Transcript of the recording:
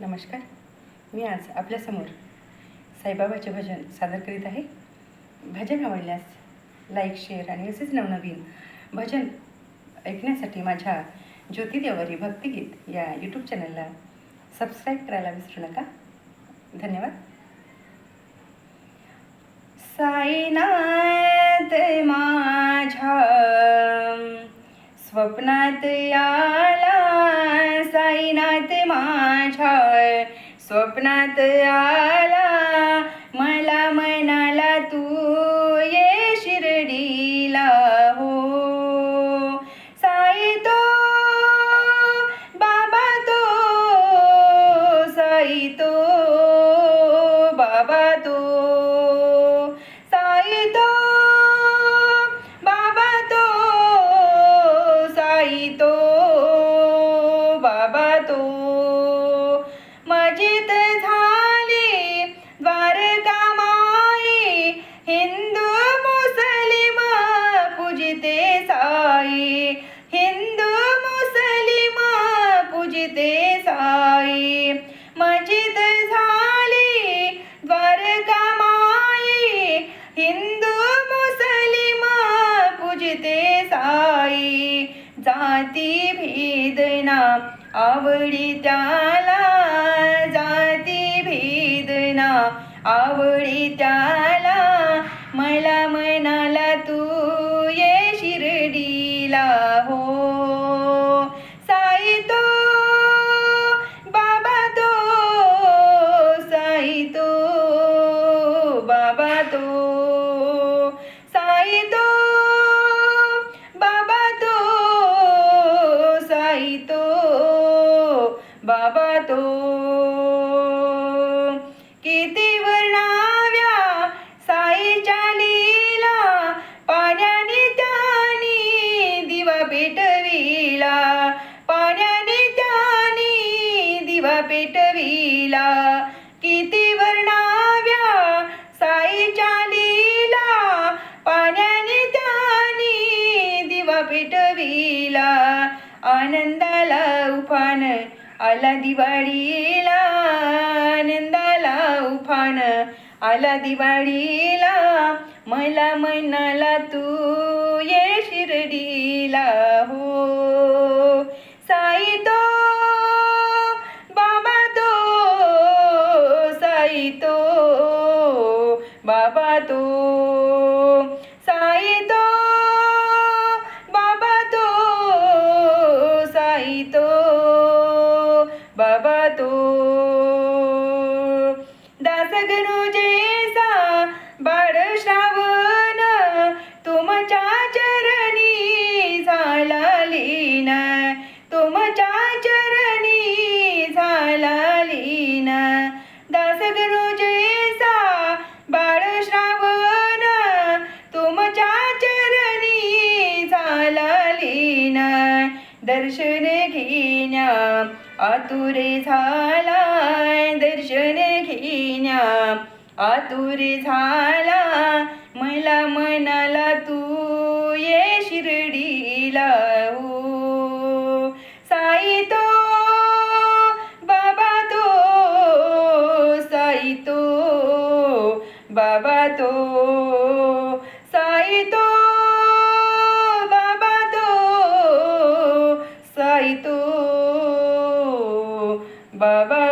नमस्कार. मी आज आपल्यासमोर साईबाबाचे भजन सादर करीत आहे. भजन आवडल्यास लाईक शेअर आणि असेच नवनवीन भजन ऐकण्यासाठी माझ्या ज्योतिदेवरी भक्तिगीत या यूट्यूब चॅनलला सबस्क्राईब करायला विसरू नका. धन्यवाद. साईनाथ माझ्या स्वप्नात या स्वप्नात आला मला म्हणाला तू ये शिर्डीला हो. साई तो बाबा तो साई तो बाबा तो. हिंदू मुसलिम पूजिते साई। हिंदू मुसलिम पूजिते साई। मजिद झाली द्वारका माई। हिंदू मुसलिम पूजिते साई। जाती भेदना आवडी त्याला जाती भेदना आवडी त्याला। शिर्डीला हो साई तो बाबा तो साई तो बाबा तो साई तो बाबा तो साई तो बाबा किती वर्णाव्या साईच्या लीला. पाण्याने त्यानी दिवा पेटविला. आनंदाला उफान आला दिवाळीला. आनंदाला उफान आला दिवाळीला. मला म्हणाला तू ये शिर्डीला. साईतो बाबा तो साईतो बाबा तो साईतो बाबा तो. दासगणू जैसा बाळ श्रावण तुमच्या चरणी झाला लीन तुमच्या चरणी झाला लीना. दासगणू जैसा बाळ श्रावण तुमच्या चरणी झाला लीन. दर्शन घेण्या आतुरे झाला दर्शन घेण्या आतुरे झाला. मला म्हणाला तू ये शिर्डीला हो. बाबा तो साई तो बाबा तो साई तो बाबा